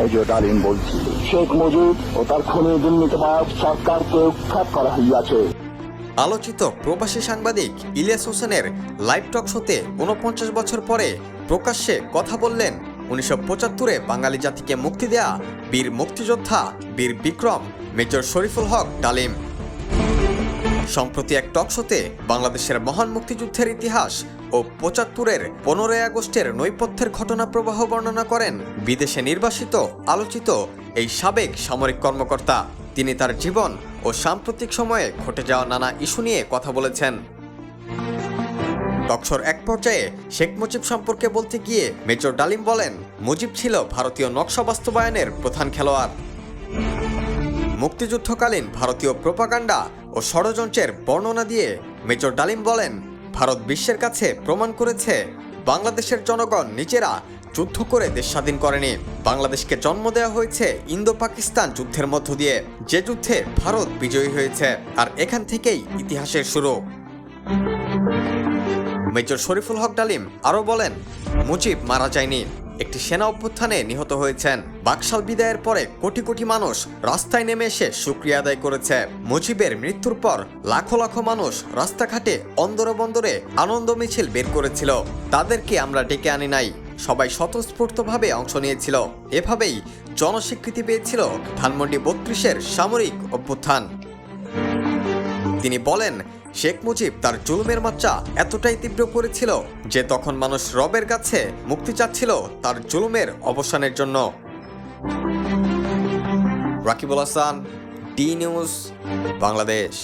Major Sheikh Mujib ও তার সরকারকে উৎখাত করা হইয়াছে। আলোচিত প্রবাসী সাংবাদিক ইলিয়াস হোসেনের লাইভ টক শোতে উনপঞ্চাশ বছর পরে প্রকাশ্যে কথা বললেন উনিশশো পঁচাত্তরে বাঙালি জাতিকে মুক্তি দেয়া বীর মুক্তিযোদ্ধা বীর বিক্রম, মেজর শরীফুল হক ডালিম। সম্প্রতি এক টক শোতে বাংলাদেশের মহান মুক্তিযুদ্ধের ইতিহাস ও পঁচাত্তরের পনেরোই আগস্টের নৈপথ্যের ঘটনা প্রবাহ বর্ণনা করেন বিদেশে নির্বাসিত, আলোচিত এই সাবেক সামরিক কর্মকর্তা। তিনি তার জীবন ও সাম্প্রতিক সময়ে ঘটে যাওয়া নানা ইস্যু নিয়ে কথা বলেছেন। টকশোর এক পর্যায়ে শেখ মুজিব সম্পর্কে বলতে গিয়ে মেজর ডালিম বলেন, মুজিব ছিল ভারতীয় নকশা বাস্তবায়নের প্রধান খেলোয়াড়। মুক্তিযুদ্ধকালীন ভারতীয় প্রোপাগান্ডা ও ষড়যন্ত্রের বর্ণনা দিয়ে মেজর ডালিম বলেন, ভারত বিশ্বের কাছে প্রমাণ করেছে, বাংলাদেশের জনগণ নিজেরা যুদ্ধ করে দেশ স্বাধীন করেনি। বাংলাদেশকে জন্ম দেওয়া হয়েছে ইন্দো পাকিস্তান যুদ্ধের মধ্য দিয়ে। যে যুদ্ধে ভারত বিজয়ী হয়েছে, আর এখান থেকেই ইতিহাসের শুরু। মেজর শরীফুল হক ডালিম আরও বলেন, মুজিব মারা যায়নি। একটি সেনা অভ্যুত্থানে নিহত হয়েছেন। বাকশাল বিদায়ের পরে কোটি কোটি মানুষ রাস্তায় নেমে এসে সুক্রিয়া আদায় করেছে। মুজিবের মৃত্যুর পর লাখো লাখো মানুষ রাস্তাঘাটে অন্দরে বন্দরে আনন্দ মিছিল বের করেছিল। তাদেরকে আমরা ডেকে আনি নাই। সবাই স্বতঃস্ফূর্তভাবে অংশ নিয়েছিল। এভাবেই জনস্বীকৃতি পেয়েছিল ধানমন্ডি বত্রিশের সামরিক অভ্যুত্থান। তিনি বলেন, শেখ মুজিব তার জুলুমের মাত্রা এতটাই তীব্র করেছিল যে তখন মানুষ রবের কাছে মুক্তি চাচ্ছিল তার জুলুমের অবসানের জন্য। Rakibul Hasan, D news, Bangladesh.